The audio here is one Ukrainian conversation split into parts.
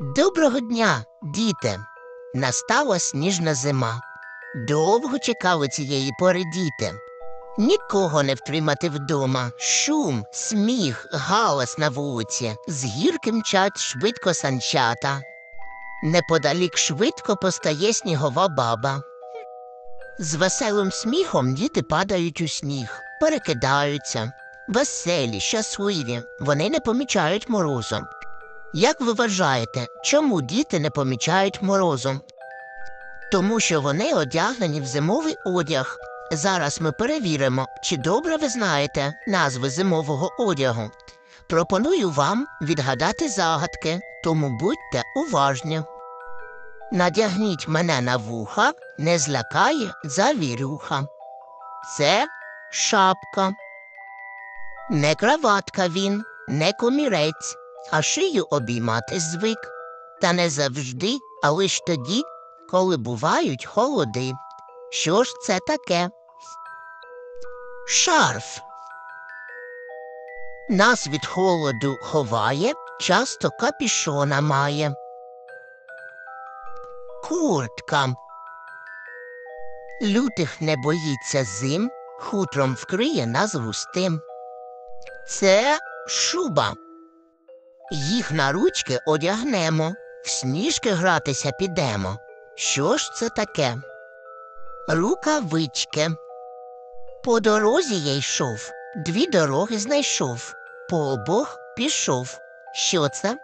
Доброго дня, діти! Настала сніжна зима. Довго чекали цієї пори діти. Нікого не втримати вдома. Шум, сміх, галас на вулиці. З гірки мчать швидко санчата. Неподалік швидко постає снігова баба. З веселим сміхом діти падають у сніг, перекидаються. Веселі, щасливі, вони не помічають морозу. Як ви вважаєте, чому діти не помічають морозу? Тому що вони одягнені в зимовий одяг. Зараз ми перевіримо, чи добре ви знаєте назви зимового одягу. Пропоную вам відгадати загадки, тому будьте уважні. Надягніть мене на вуха, не злякає завірюха. Це шапка. Не краватка він, не комірець, а шию обіймати звик. Та не завжди, а лиш тоді, коли бувають холоди. Що ж це таке? Шарф. Нас від холоду ховає, часто капішона має. Куртка. Лютих не боїться зим, хутром вкриє нас густим. Це шуба. Їх на ручки одягнемо, в сніжки гратися підемо. Що ж це таке? Рукавички. По дорозі я йшов, дві дороги знайшов, по обох пішов. Що це?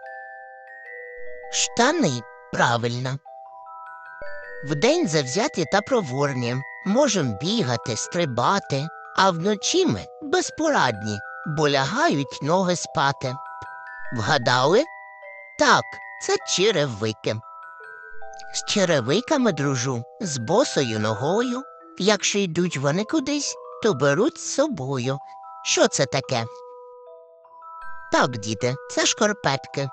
Штани правильно. Вдень завзяті та проворні, можем бігати, стрибати, а вночі ми безпорадні, бо лягають ноги спати. Вгадали? Так, це черевики. З черевиками дружу, з босою ногою. Якщо йдуть вони кудись, то беруть з собою. Що це таке? Так, діти, це шкарпетки.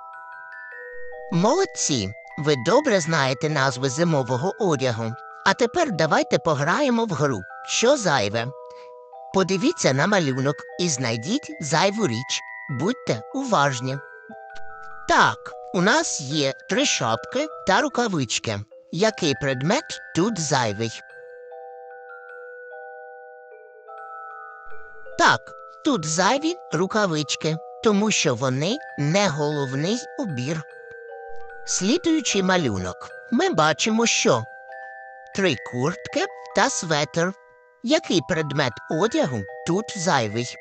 Молодці, ви добре знаєте назви зимового одягу. А тепер давайте пограємо в гру. Що зайве? Подивіться на малюнок і знайдіть зайву річ. Будьте уважні. Так, у нас є три шапки та рукавички. Який предмет тут зайвий? Так, тут зайві рукавички, тому що вони не головний убір. Слідуючий малюнок. Ми бачимо, що три куртки та светр. Який предмет одягу тут зайвий?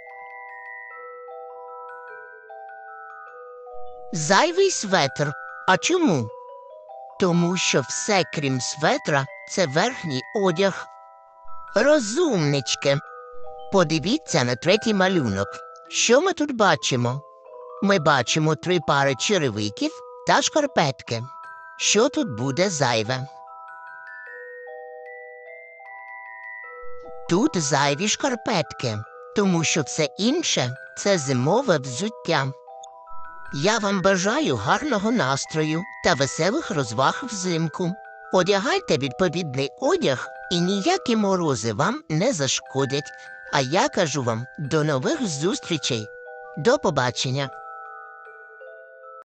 Зайвий светр. А чому? Тому що все, крім светра, це верхній одяг. Розумнички. Подивіться на третій малюнок. Що ми тут бачимо? Ми бачимо три пари черевиків та шкарпетки. Що тут буде зайве? Тут зайві шкарпетки, тому що все інше це зимове взуття. Я вам бажаю гарного настрою та веселих розваг взимку. Одягайте відповідний одяг, і ніякі морози вам не зашкодять. А я кажу вам до нових зустрічей. До побачення!